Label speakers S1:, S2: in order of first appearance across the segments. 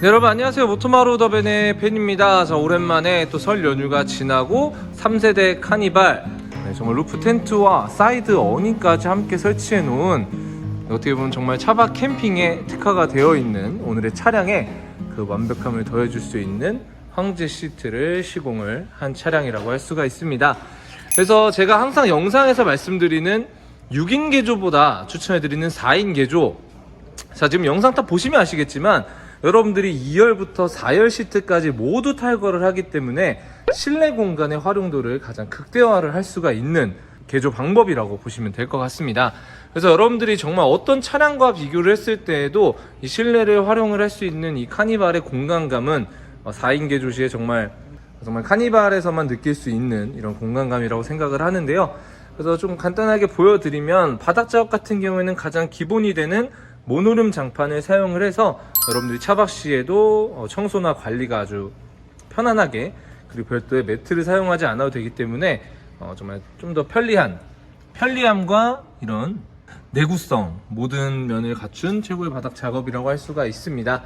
S1: 네, 여러분 안녕하세요. 모토마루 더벤의 팬입니다. 자 오랜만에 또 설 연휴가 지나고 3세대 카니발 네, 정말 루프 텐트와 사이드 어닝까지 함께 설치해 놓은 어떻게 보면 정말 차박 캠핑에 특화가 되어 있는 오늘의 차량에 그 완벽함을 더해줄 수 있는 황제 시트를 시공을 한 차량이라고 할 수가 있습니다. 그래서 제가 항상 영상에서 말씀드리는 6인 개조보다 추천해드리는 4인 개조. 자 지금 영상 딱 보시면 아시겠지만 여러분들이 2열부터 4열 시트까지 모두 탈거를 하기 때문에 실내 공간의 활용도를 가장 극대화를 할 수가 있는 개조 방법이라고 보시면 될 것 같습니다. 그래서 여러분들이 정말 어떤 차량과 비교를 했을 때에도 이 실내를 활용을 할 수 있는 이 카니발의 공간감은 어, 4인 개조 시에 정말 정말 카니발에서만 느낄 수 있는 이런 공간감이라고 생각을 하는데요. 그래서 좀 간단하게 보여드리면 바닥 작업 같은 경우에는 가장 기본이 되는 모노룸 장판을 사용을 해서 여러분들이 차박 시에도 어, 청소나 관리가 아주 편안하게 그리고 별도의 매트를 사용하지 않아도 되기 때문에 어, 정말 좀 더 편리한 편리함과 이런 내구성 모든 면을 갖춘 최고의 바닥 작업이라고 할 수가 있습니다.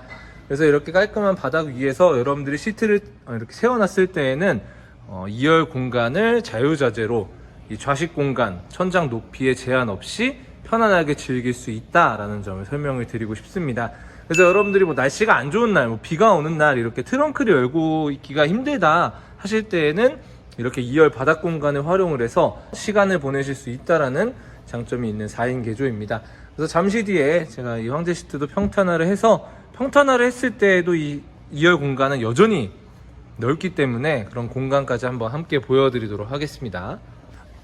S1: 그래서 이렇게 깔끔한 바닥 위에서 여러분들이 시트를 어, 이렇게 세워놨을 때에는 어, 2열 공간을 자유자재로 이 좌식 공간, 천장 높이에 제한 없이 편안하게 즐길 수 있다라는 점을 설명을 드리고 싶습니다. 그래서 여러분들이 뭐 날씨가 안 좋은 날, 뭐 비가 오는 날 이렇게 트렁크를 열고 있기가 힘들다 하실 때에는 이렇게 2열 바닥 공간을 활용을 해서 시간을 보내실 수 있다라는 장점이 있는 4인 개조입니다. 그래서 잠시 뒤에 제가 이 황제 시트도 평탄화를 해서 평탄화를 했을 때에도 이 2열 공간은 여전히 넓기 때문에 그런 공간까지 한번 함께 보여드리도록 하겠습니다.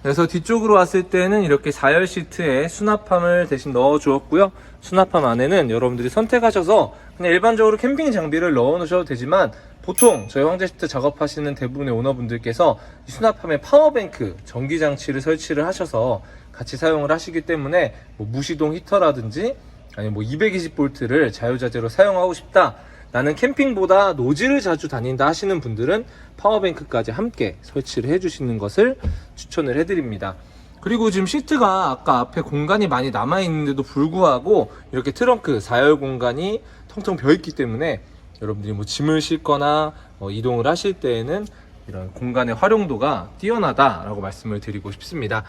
S1: 그래서 뒤쪽으로 왔을 때는 이렇게 4열 시트에 수납함을 대신 넣어 주었고요. 수납함 안에는 여러분들이 선택하셔서 그냥 일반적으로 캠핑 장비를 넣어 놓으셔도 되지만 보통 저희 황제 시트 작업하시는 대부분의 오너분들께서 이 수납함에 파워뱅크 전기 장치를 설치를 하셔서 같이 사용을 하시기 때문에 뭐 무시동 히터라든지 아니면 뭐 220볼트를 자유자재로 사용하고 싶다. 나는 캠핑보다 노지를 자주 다닌다 하시는 분들은 파워뱅크까지 함께 설치를 해주시는 것을 추천을 해드립니다. 그리고 지금 시트가 아까 앞에 공간이 많이 남아있는데도 불구하고 이렇게 트렁크 4열 공간이 텅텅 비어있기 때문에 여러분들이 뭐 짐을 싣거나 어, 이동을 하실 때에는 이런 공간의 활용도가 뛰어나다라고 말씀을 드리고 싶습니다.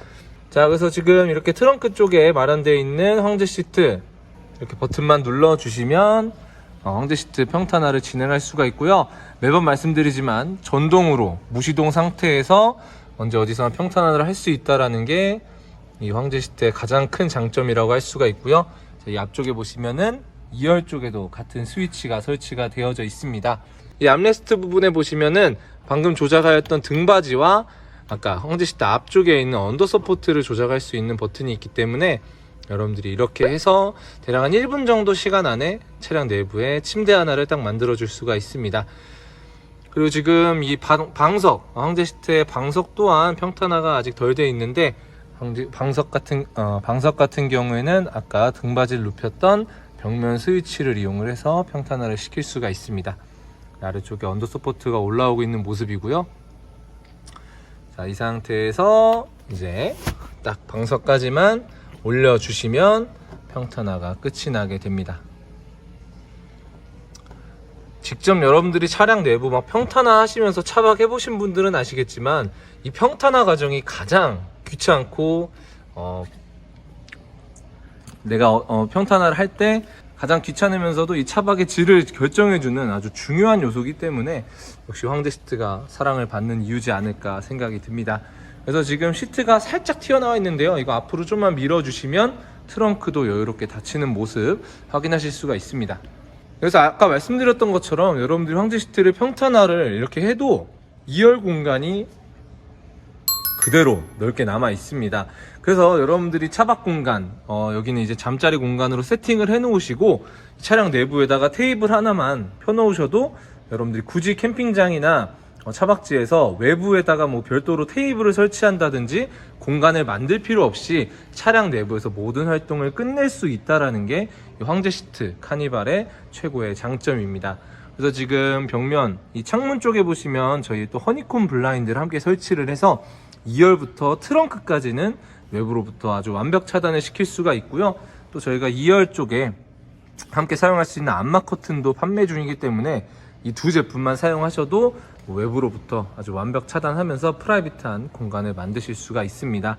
S1: 자, 그래서 지금 이렇게 트렁크 쪽에 마련되어 있는 황제 시트 이렇게 버튼만 눌러주시면 어, 황제 시트 평탄화를 진행할 수가 있고요. 매번 말씀드리지만 전동으로 무시동 상태에서 언제 어디서나 평탄화를 할 수 있다라는 게 이 황제 시트의 가장 큰 장점이라고 할 수가 있고요. 자, 이 앞쪽에 보시면은 2열 쪽에도 같은 스위치가 설치가 되어져 있습니다. 이 암레스트 부분에 보시면은 방금 조작하였던 등받이와 아까 황제 시트 앞쪽에 있는 언더 서포트를 조작할 수 있는 버튼이 있기 때문에 여러분들이 이렇게 해서 대략 한 1분 정도 시간 안에 차량 내부에 침대 하나를 딱 만들어 줄 수가 있습니다. 그리고 지금 이 방, 방석, 황제 시트의 방석 또한 평탄화가 아직 덜 돼 있는데 방석 같은 어, 방석 같은 경우에는 아까 등받이를 눕혔던 벽면 스위치를 이용을 해서 평탄화를 시킬 수가 있습니다. 아래쪽에 언더 서포트가 올라오고 있는 모습이고요. 자, 이 상태에서 이제 딱 방석까지만 올려주시면 평탄화가 끝이 나게 됩니다. 직접 여러분들이 차량 내부 막 평탄화 하시면서 차박 해보신 분들은 아시겠지만 이 평탄화 과정이 가장 귀찮고 어, 내가 어, 어, 평탄화를 할 때 가장 귀찮으면서도 이 차박의 질을 결정해주는 아주 중요한 요소이기 때문에 역시 황제 시트가 사랑을 받는 이유지 않을까 생각이 듭니다. 그래서 지금 시트가 살짝 튀어나와 있는데요. 이거 앞으로 좀만 밀어주시면 트렁크도 여유롭게 닫히는 모습 확인하실 수가 있습니다. 그래서 아까 말씀드렸던 것처럼 여러분들이 황제 시트를 평탄화를 이렇게 해도 2열 공간이 그대로 넓게 남아 있습니다. 그래서 여러분들이 차박 공간, 어, 여기는 이제 잠자리 공간으로 세팅을 해 놓으시고 차량 내부에다가 테이블 하나만 펴 놓으셔도 여러분들이 굳이 캠핑장이나 어, 차박지에서 외부에다가 뭐 별도로 테이블을 설치한다든지 공간을 만들 필요 없이 차량 내부에서 모든 활동을 끝낼 수 있다라는 게이 황제 시트 카니발의 최고의 장점입니다. 그래서 지금 벽면 이 창문 쪽에 보시면 저희 또 허니콤 블라인드를 함께 설치를 해서 2열부터 트렁크까지는 외부로부터 아주 완벽 차단을 시킬 수가 있고요. 또 저희가 2열 쪽에 함께 사용할 수 있는 안마 커튼도 판매 중이기 때문에 이 두 제품만 사용하셔도 외부로부터 아주 완벽 차단하면서 프라이빗한 공간을 만드실 수가 있습니다.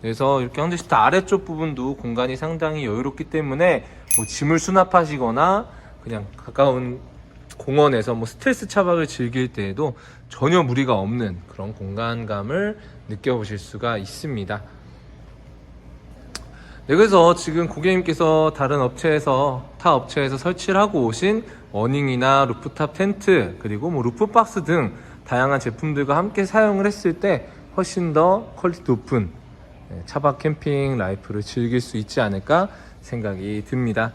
S1: 그래서 이렇게 헌드시트 아래쪽 부분도 공간이 상당히 여유롭기 때문에 뭐 짐을 수납하시거나 그냥 가까운 공원에서 뭐 스트레스 차박을 즐길 때에도 전혀 무리가 없는 그런 공간감을 느껴보실 수가 있습니다. 네, 그래서 지금 고객님께서 다른 업체에서 타 업체에서 설치를 하고 오신 어닝이나 루프탑 텐트 그리고 뭐 루프박스 등 다양한 제품들과 함께 사용을 했을 때 훨씬 더 퀄리티 높은 네, 차박 캠핑 라이프를 즐길 수 있지 않을까 생각이 듭니다.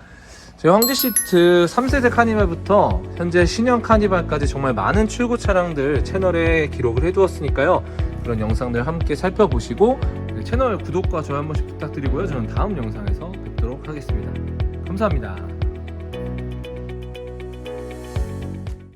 S1: 저희 황제 시트 3세대 카니발부터 현재 신형 카니발까지 정말 많은 출고 차량들 채널에 기록을 해두었으니까요. 그런 영상들 함께 살펴보시고 채널 구독과 좋아요 한 번씩 부탁드리고요. 저는 다음 영상에서 뵙도록 하겠습니다. 감사합니다.